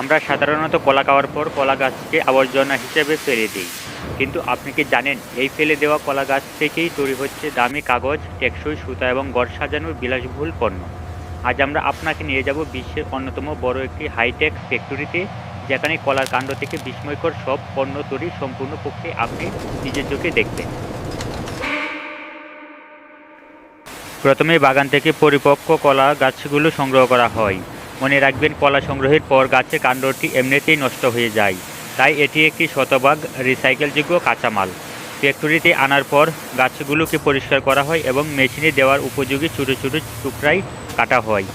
আমরা সাধারণত কলা খাওয়ার পর কলা গাছকে আবর্জনা হিসেবে ফেলে দিই। কিন্তু আপনি কি জানেন, এই ফেলে দেওয়া কলা গাছ থেকেই তৈরি হচ্ছে দামি কাগজ, টেকসই সুতা এবং গড় সাজানোর বিলাসবহুল পণ্য। আজ আমরা আপনাকে নিয়ে যাব বিশ্বের অন্যতম বড় একটি হাইটেক ফ্যাক্টরিতে যেখানে কলার কাণ্ড থেকে বিস্ময়কর সব পণ্য তৈরি সম্পূর্ণ পক্ষে আপনি নিজের চোখে দেখবেন। প্রথমে বাগান থেকে পরিপক্ক কলা গাছগুলো সংগ্রহ করা হয়। মনে রাখবেন, কলা সংগ্রহের পর গাছের কাণ্ডটি এমনিতেই নষ্ট হয়ে যায়। তাই এটি একটি শতভাগ রিসাইকেলযোগ্য কাঁচামাল। ফ্যাক্টরিতে আনার পর গাছগুলোকে পরিষ্কার করা হয় এবং মেশিনে দেওয়ার উপযোগী ছোটো ছোটো টুকরাই কাটা হয়।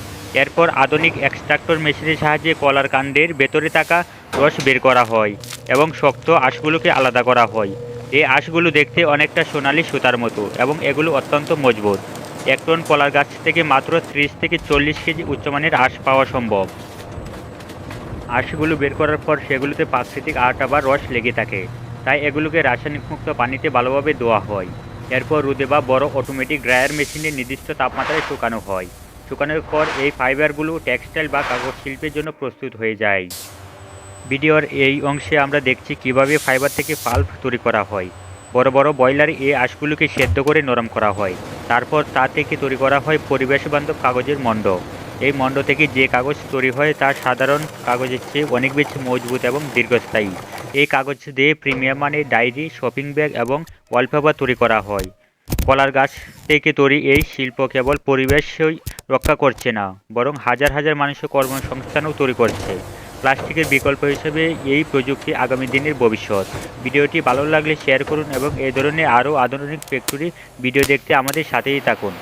এরপর আধুনিক এক্সট্রাক্টর মেশিনের সাহায্যে কলার কাণ্ডের ভেতরে থাকা রস বের করা হয় এবং শক্ত আঁশগুলোকে আলাদা করা হয়। এই আঁশগুলো দেখতে অনেকটা সোনালি সুতার মতো এবং এগুলো অত্যন্ত মজবুত। এক টন কলার গাছ থেকে মাত্র ত্রিশ থেকে চল্লিশ কেজি উচ্চমানের আঁশ পাওয়া সম্ভব। আঁশগুলো বের করার পর সেগুলোতে প্রাকৃতিক আটা বা রস লেগে থাকে, তাই এগুলোকে রাসায়নিক মুক্ত পানিতে ভালোভাবে ধোয়া হয়। এরপর রোদে বা বড় অটোমেটিক ড্রায়ার মেশিনে নির্দিষ্ট তাপমাত্রায় শুকানো হয়। শুকানোর পর এই ফাইবারগুলো টেক্সটাইল বা কাগজ শিল্পের জন্য প্রস্তুত হয়ে যায়। ভিডিওর এই অংশে আমরা দেখছি কীভাবে ফাইবার থেকে পাল্প তৈরি করা হয়। বড় বড় বয়লার এই আঁশগুলোকে সেদ্ধ করে নরম করা হয়। তারপর তা থেকে তৈরি করা হয় পরিবেশ বান্ধব কাগজের মণ্ড। এই মণ্ড থেকে যে কাগজ তৈরি হয় তা সাধারণ কাগজের চেয়ে অনেক বেশি মজবুত এবং দীর্ঘস্থায়ী। এই কাগজ দিয়ে প্রিমিয়াম মানে ডায়েরি, শপিং ব্যাগ এবং ওয়ালপেপার তৈরি করা হয়। কলার গাছ থেকে তৈরি এই শিল্প কেবল পরিবেশই রক্ষা করছে না, বরং হাজার হাজার মানুষের কর্মসংস্থানও তৈরি করছে। প্লাস্টিকের বিকল্প হিসেবে এই প্রযুক্তি আগামী দিনের ভবিষ্যৎ। ভিডিওটি ভালো লাগলে শেয়ার করুন এবং এ ধরনের আরও আধুনিক ফ্যাক্টরি ভিডিও দেখতে আমাদের সাথেই থাকুন।